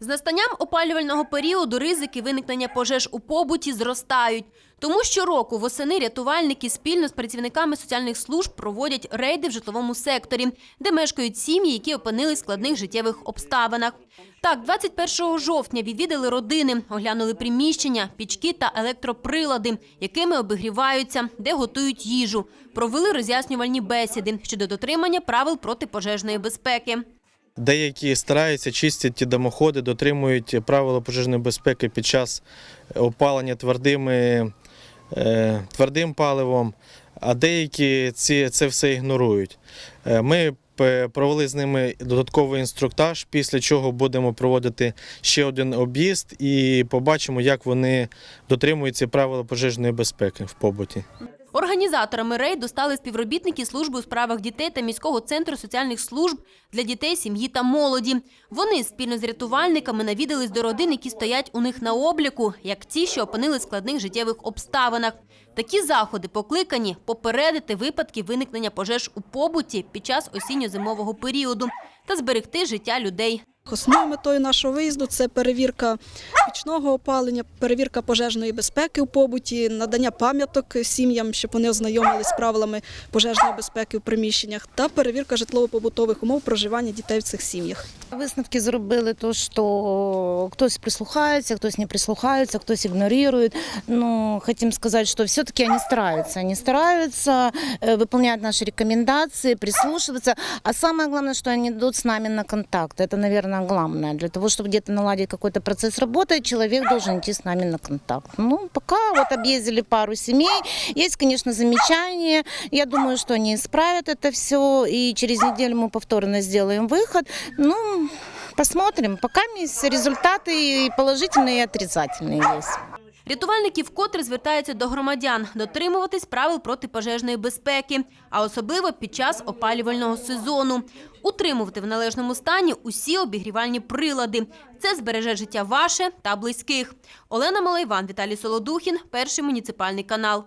З настанням опалювального періоду ризики виникнення пожеж у побуті зростають. Тому щороку восени рятувальники спільно з працівниками соціальних служб проводять рейди в житловому секторі, де мешкають сім'ї, які опинились в складних життєвих обставинах. Так, 21 жовтня відвідали родини, оглянули приміщення, пічки та електроприлади, якими обігріваються, де готують їжу. Провели роз'яснювальні бесіди щодо дотримання правил протипожежної безпеки. Деякі стараються чистять ті димоходи, дотримують правила пожежної безпеки під час опалення твердими, е, твердим паливом, а деякі ці, це все ігнорують. Е, Ми провели з ними додатковий інструктаж, після чого будемо проводити ще один об'їзд і побачимо, як вони дотримуються правил пожежної безпеки в побуті. Організаторами рейду стали співробітники служби у справах дітей та міського центру соціальних служб для дітей, сім'ї та молоді. Вони спільно з рятувальниками навідались до родин, які стоять у них на обліку, як ті, що опинились в складних життєвих обставинах. Такі заходи покликані попередити випадки виникнення пожеж у побуті під час осінньо-зимового періоду та зберегти життя людей. Основною метою нашого виїзду це перевірка пічного опалення, перевірка пожежної безпеки у побуті, надання пам'яток сім'ям, щоб вони ознайомились з правилами пожежної безпеки в приміщеннях, та перевірка житлово-побутових умов проживання дітей в цих сім'ях. Висновки зробили то, що хтось прислухається, хтось не прислухається, хтось ігнорує. Ну, хотим сказать, что все-таки они стараются. Они стараются э, выполнять наши рекомендации, прислушиваться. А самое главное, что они идут с нами на контакт. Это, наверное, главное. Для того, чтобы где-то наладить какой-то процесс работы, человек должен идти с нами на контакт. Ну, пока вот объездили пару семей. Есть, конечно, замечания. Я думаю, что они исправят это все. И через неделю мы повторно сделаем выход. Ну, посмотрим. Пока есть результаты и положительные, и отрицательные есть. Рятувальники вкотре звертаються до громадян дотримуватись правил протипожежної безпеки, а особливо під час опалювального сезону. Утримувати в належному стані усі обігрівальні прилади. Це збереже життя ваше та близьких. Олена Малайван, Віталій Солодухін, перший муніципальний канал.